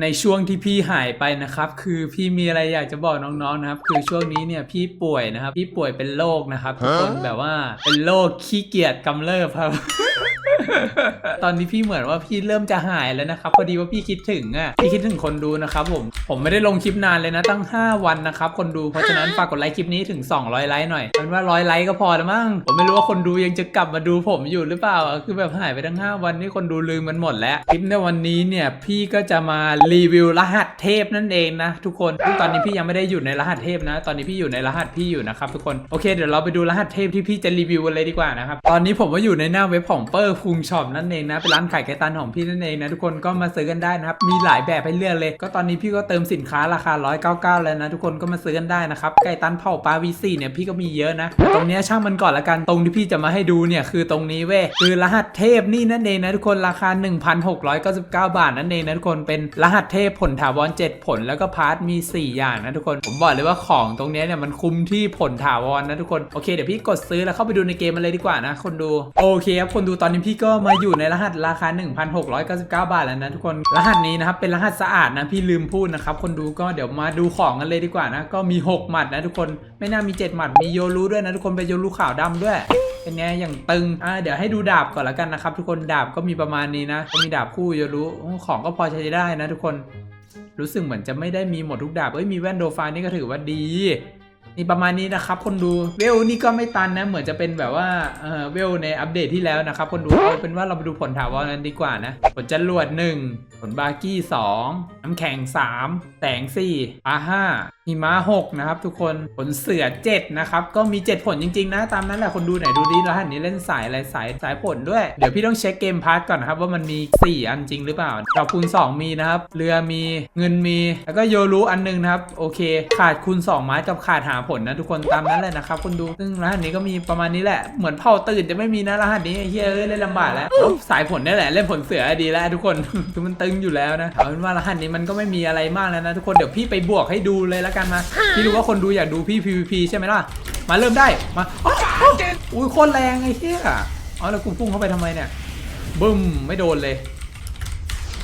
ในช่วงที่พี่หายไปนะครับ คือพี่มีอะไรอยากจะบอกน้องๆนะครับ คือช่วงนี้เนี่ยพี่ป่วยนะครับ พี่ป่วยเป็นโรคนะครับทุกคนแบบว่าเป็นโรคขี้เกียจกำเริบครับตอนนี้พี่เหมือนว่าพี่เริ่มจะหายแล้วนะครับ พอดีว่าพี่คิดถึงอะพี่คิดถึงคนดูนะครับผมผมไม่ได้ลงคลิปนานเลยนะตั้ง 5 วันนะครับ คนดูเพราะฉะนั้นฝากกดไลค์คลิปนี้ถึง 200 ไลค์หน่อยเป็นว่าร้อยไลค์ก็พอแล้วมั้งผมไม่รู้ว่าคนดูยังจะกลับมาดูผมอยู่หรือเปล่าอะคือแบบหายไปทั้ง 5 วันนี่คนดูลืมมันหมดแล้วคลิปในวันนี้เนี่ยพี่ก็จะมารีวิวรหัสเทพนั่นเองนะทุกคนตอนนี้พี่ยังไม่ได้อยู่ในรหัสเทพนะ ตอนนี้พี่อยู่ในรหัสพี่อยู่นะครับทุกคนโอเคเดี๋ยวเราไปดูรหัสเทพที่พี่จะรีวิวกันเลยดีกว่านะครับตอนนี้ผมก็อยู่ในหน้าเว็บของเปอร์คุงช็อปนั่นเองนะเป็นร้านขายไก่ตันของพี่นั่นเองนะทุกคนก็มาซื้อกันได้นะครับมีหลายแบบให้เลือกเลย ก็ตอนนี้พี่ก็เติมสินค้าราคา 199 แล้วนะทุกคนก็มาซื้อกันได้นะครับไก่ตันเผาปลาวีซีเนี่ยพี่ก็มีเยอะนะ ตรงนี้ช่างมันก่อนละกันตรงที่พี่จะมาให้ดูเนี่ยคือตรงนี้เว้ยคือรหัสเทพนี่นั่นเองนะทุกคนราคา 1,699 บาทนั่นเองนะทุกคนเป็นรหัสเทพผลถาวร 7 ผลแล้วก็พาร์ทมี 4 อย่างนะทุกคน ผมบอกเลยว่าของตรงนี้เนี่ยมันคุ้มที่ผลถาวรนะทุกคน โอเคเดี๋ยวพี่กดซื้อแล้วเข้าไปดูในเกมมันเลยดีกว่านะคนดู โอเคครับคนดูตอนนี้พี่ก็มาอยู่ในรหัสราคา 1,699 บาทแล้วนะทุกคน รหัสนี้นะครับเป็นรหัสสะอาดนะพี่ลืมพูดนะครับคนดูก็เดี๋ยวมาดูของกันเลยดีกว่านะก็มี 6 หมัดนะทุกคนไม่น่ามี 7 หมัดมีโยรูด้วยนะทุกคนเป็นโยรูขาวดำด้วย เป็นไงอย่างตึงอ่าเดี๋ยวให้ดูดาบก่อนละกันนะครับ ทุกคนดาบก็มีประมาณนี้นะก็มีดาบคู่จะรู้ของก็พอใช้ได้นะ ทุกคนรู้สึกเหมือนจะไม่ได้มีหมดทุกดาบเอ้ยมีแว่นโดฟานี่ก็ถือว่าดีนี่ประมาณนี้นะครับ คนดูเวลนี่ก็ไม่ตันนะ เหมือนจะเป็นแบบว่าเออเวลในอัปเดตที่แล้วนะครับ คนดูเอาเป็นว่าเราไปดูผลถาวรนั้นดีกว่านะ ผลจรวด 1 ผลบาร์กี้ 2 น้ำแข็ง 3 แสง4ปลา5หิมะ6นะครับทุกคนผลเสือ7นะครับก็มี7ผลจริงๆนะตามนั้นแหละคนดูไหนดูดิแล้วหันนี้เล่นสายอะไรสายสายผลด้วย เดี๋ยวพี่ต้องเช็คเกมพาร์ทก่อนนะครับว่ามันมี 4 อันจริงหรือเปล่าดาวคูณ 2 มีนะครับ เรือมีเงินมี แล้วก็โยรู้อันหนึงนะครับ โอเค ขาดคูณ 2 ไม้กับขาดหาผลนะทุกคนตามนั้นแหละนะครับคนดูซึ่งรหัสนี้ก็มีประมาณนี้แหละเหมือนเผาตื่นจะไม่มีนะรหัสนี้เฮ้ยเล่นลำบากแล้วสายผลนี่แหละเล่นผลเสือดีแล้วทุกคนคือมันตึงอยู่แล้วนะเอาเป็นว่ารหัสนี้มันก็ไม่มีอะไรมากแล้วนะทุกคนเดี๋ยวพี่ไปบวกให้ดูเลยแล้วกันมา พี่รู้ว่าคนดูอยากดูพี่ PVP ใช่ไหมล่ะ มาเริ่มได้ มาอ้าวอ้าวอุ้ยโคตรแรงไอ้เหี้ยอ๋อแล้วกูพุ่งเข้าไปทำไมเนี่ยบึ้มไม่โดนเลย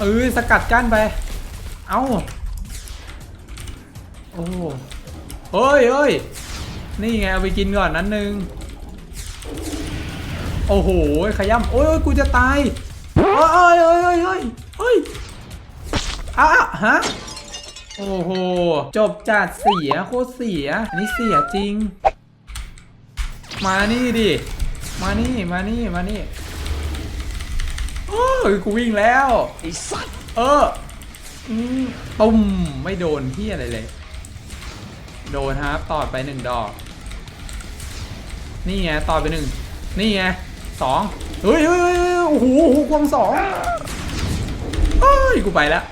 เออสกัดกั้นไป เอ้า โอ้เฮ้ยเฮ้ยนี่ไงเอาไปกินก่อนนั้นหนึ่งโอ้โหขย้ำโอ้ยโอ้ยกูจะตายเอ้ยเอ้ยเอ้ยเอ้ยเอ้ยเฮ้ยอะอะฮะ โอ้โห จบจัดเสียโคตรเสีย อันนี้เสียจริง มานี่ดิ มานี่ มานี่ มานี่ โอ้ยกูวิ่งแล้วไอ้สัตว์เอออืมตุ้มไม่โดนที่อะไรเลย โดนฮาร์ปตอดไปหนึ่งดอก นี่ไงตอดไปหนึ่ง นี่ไงสองเฮ้ยเฮ้ยเฮ้ยเฮ้ยโอ้โหโอ้โหควงสองเฮ้ยกูไปแล้ว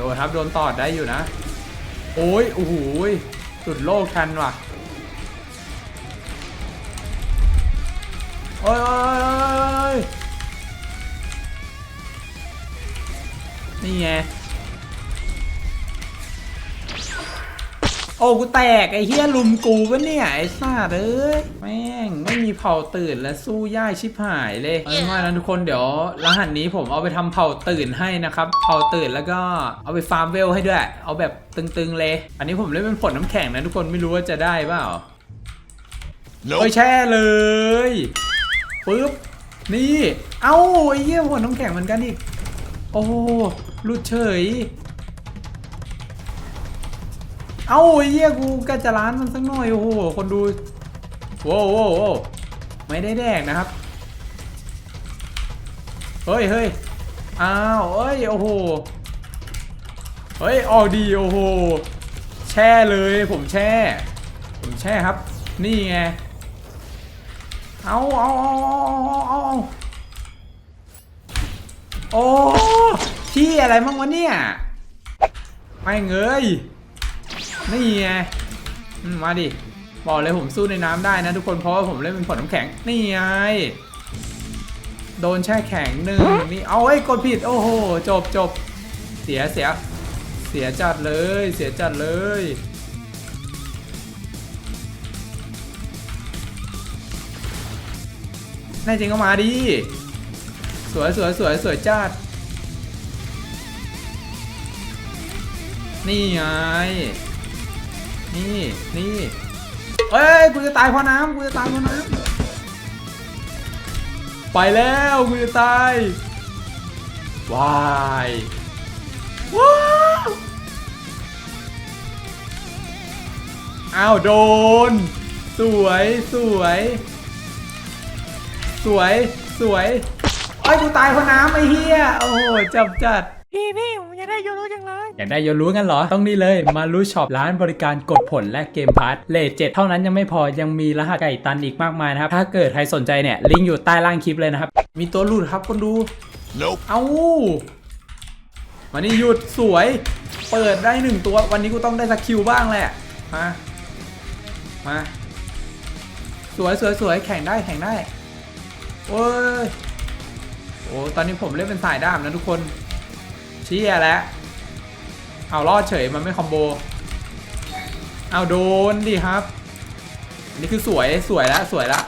โดนครับ โดนตอดได้อยู่นะ โอ้ย โอ้โหยสุดโลกทันว่ะ โอ้ยโอ้ยโอ้ยโอ้ยนี่ไง โอ้กูแตกไอ้เฮียลุมกูปะเนี่ยไอ้ซาดเอ้ยแม่งไม่มีเผาตื่นและสู้ย่ายชิบหายเลยเอาเป็นว่านะทุกคนเดี๋ยวรหัสนี้ผมเอาไปทำเผาตื่นให้นะครับเผาตื่นแล้วก็เอาไปฟาร์มเวลให้ด้วย เอาแบบตึงๆเลย อันนี้ผมเล่นเป็นผลน้ำแข็งนะทุกคนไม่รู้ว่าจะได้เปล่าโน้โอ้ยแช่เลยปึ๊บนี่ เอ้าไอ้เหี้ยผลน้ำแข็งเหมือนกันอีก โอ้หลุดเฉย เอ้าเหี้ยกูก็จะร้านมันสักหน่อยโอ้โหคนดูโว้วโว้วโว้ไม่ได้แดกนะครับ เฮ้ยเฮ้ยอ้าวเอ้ยโอ้โหเฮ้ยออกดีโอ้โหแช่เลยผมแช่ ผมแช่ครับ นี่ไงเอาเอาเอาเอาเอาเอาโอ้ที่อะไรมั่งวะเนี่ยไม่เงย นี่ไงมาดิ บอกเลยผมสู้ในน้ำได้นะทุกคนเพราะว่าผมเล่นเป็นผลน้ำแข็ง นี่ไง โดนแช่แข็งหนึ่งนี่เอาไอ้กดผิด โอ้โห จบจบเสียเสีย เสียจัดเลย เสียจัดเลยแน่จริงก็มาดิ สวยสวยสวยสวยจัด นี่ไง นี่นี่เอ้ยกูจะตายเพราะน้ำกูจะตายเพราะน้ำไปแล้วกูจะตายวายว้าวอ้าวโดน สวยสวย สวยสวยไอ้ยกูตายเพราะน้ำไอ้เหี้ยโอ้โหจับจัดพี่พี่ อยากได้โยรู้จังเลยอยากได้โยรู้กันเหรอ ต้องนี่เลยมารู้ช็อปร้านบริการกดผลและเกมพาร์ทเลทเจ็ดเท่านั้นยังไม่พอยังมีรหัสไก่ตันอีกมากมายนะครับ ถ้าเกิดใครสนใจเนี่ยลิงก์อยู่ใต้ล่างคลิปเลยนะครับ มีตัวหลุดครับคนดู Nope. เอามานี่หยุดสวย เปิดได้หนึ่งตัววันนี้กูต้องได้สกิลบ้างแหละ มา มา สวยสวยสวยแข่งได้แข่งได้ โอ้ย โอ้ตอนนี้ผมเล่นเป็นสายด้ามนะทุกคนเชี่ยแล้วเอารอดเฉยมันไม่คอมโบ เอาโดนดิครับ นี่คือสวยสวยแล้วสวยแล้ว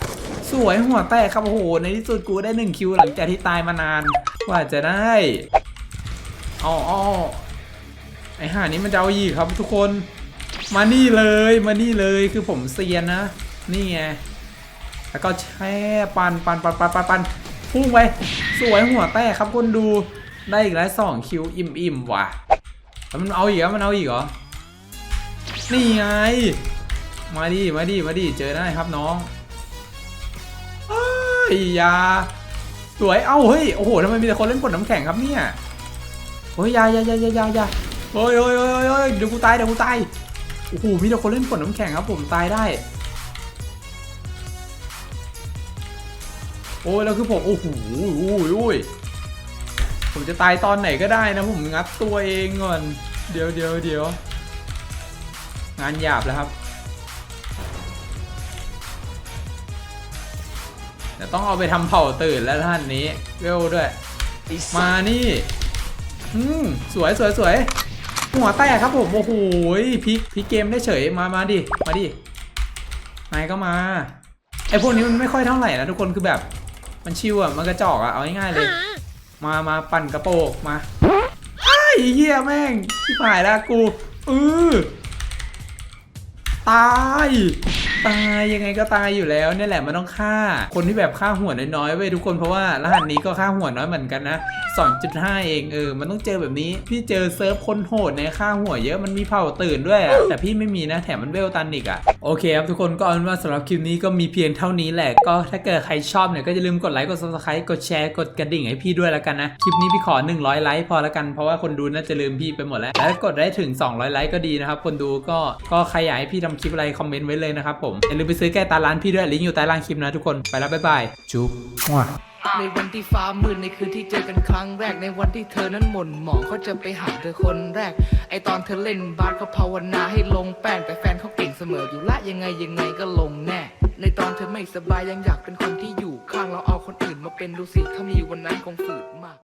สวยหัวแตกครับโอ้โหในที่สุดกูได้หนึ่งคิวหลังจากที่ตายมานานกว่าจะได้อ๋อออไอห่านี้มันจะเอาอีกครับทุกคน มานี่เลยมานี่เลยคือผมเซียนนะ นี่ไงแล้วก็แช่ปันปันปันปันปันปันพุ่งไป สวยหัวแตกครับคนดู ได้อีกแล้วสองคิวอิ่มอิ่มว่ะแล้วมันเอาอีกแล้วมันเอาอีกเหรอ นี่ไง มาดิ มาดิ มาดิ เจอได้ครับน้องเอ้ยยา สวย เอ้า เฮ้ย โอ้โหทำไมมีแต่คนเล่นกดน้ำแข็งครับเนี่ยเฮ้ยยายายายายายาเฮ้ยเฮ้ยเฮ้ยเฮ้ยเฮ้ยเดี๋ยวกูตาย เดี๋ยวกูตาย โอ้โห มีแต่คนเล่นกดน้ำแข็งครับผมตายได้ โอ้ยแล้วคือผม โอ้โหโอ้ยโอ้ย ผมจะตายตอนไหนก็ได้นะผมงัดตัวเองก่อน เดี๋ยวเดี๋ยวเดี๋ยวงานหยาบแล้วครับเดี๋ยวต้องเอาไปทำเผาตื่นแล้วท่านนี้เวลด้วย มานี่อืมสวยสวยสวยหัวแตกครับผมโอ้โหพลิกพลิกเกมได้เฉยมามาดิมาดินายก็มาไอพวกนี้มันไม่ค่อยเท่าไหร่นะทุกคนคือแบบ มันชิวอะมันกระจอกอะเอาง่ายๆเลย มามาปั่นกระโปงมาไอ้เหี้ยแม่งที่หายแล้วกูอือตายตายยังไงก็ตายอยู่แล้วเนี่ยแหละมันต้องฆ่า คนที่แบบฆ่าหัวน้อยๆเว้ยทุกคนเพราะว่ารหัสนี้ก็ฆ่าหัวน้อยเหมือนกันนะ 2.5 เองเออ มันต้องเจอแบบนี้ พี่เจอเซิร์ฟคนโหดในฆ่าหัวเยอะ มันมีเผาตื่นด้วยอะแต่พี่ไม่มีนะ แถมมันเวลตันอีกอะโอเคครับทุกคนก็เอาเป็นว่าสำหรับคลิปนี้ก็มีเพียงเท่านี้แหละ ก็ถ้าเกิดใครชอบเนี่ยก็อย่าลืมกดไลค์ กด subscribe กดแชร์ กดกระดิ่งให้พี่ด้วยแล้วกันนะ คลิปนี้พี่ขอ 100 ไลค์พอแล้วกัน เพราะว่าคนดูน่าจะลืมพี่ไปหมดแล้ว แล้วถ้ากดได้ถึง 200 ไลค์ก็ดีนะครับ คนดูก็ ก็ใครอยากให้พี่ทำคลิปอะไรคอมเมนต์ไว้เลยนะครับผม อย่าลืมไปซื้อแก้ตาร้านพี่ด้วย ลิงก์อยู่ใต้ล่างคลิปนะทุกคน ไปแล้วบ๊ายบายจุ๊บมั่ว ในวันที่ฟ้ามืดในคืนที่เจอกันครั้งแรกในวันที่เธอนั้นหม่นหมองเขาจะไปหาเธอคนแรก ไอตอนเธอเล่นบาสเขาภาวนาให้ลงแป้งแต่แฟนเขาเก่งเสมออยู่ละยังไงยังไงก็ลงแน่ ในตอนเธอไม่สบายยังอยากเป็นคนที่อยู่ข้างเราเอาคนอื่นมาเป็นดูสิถ้ามีวันนั้นคงฝืดมาก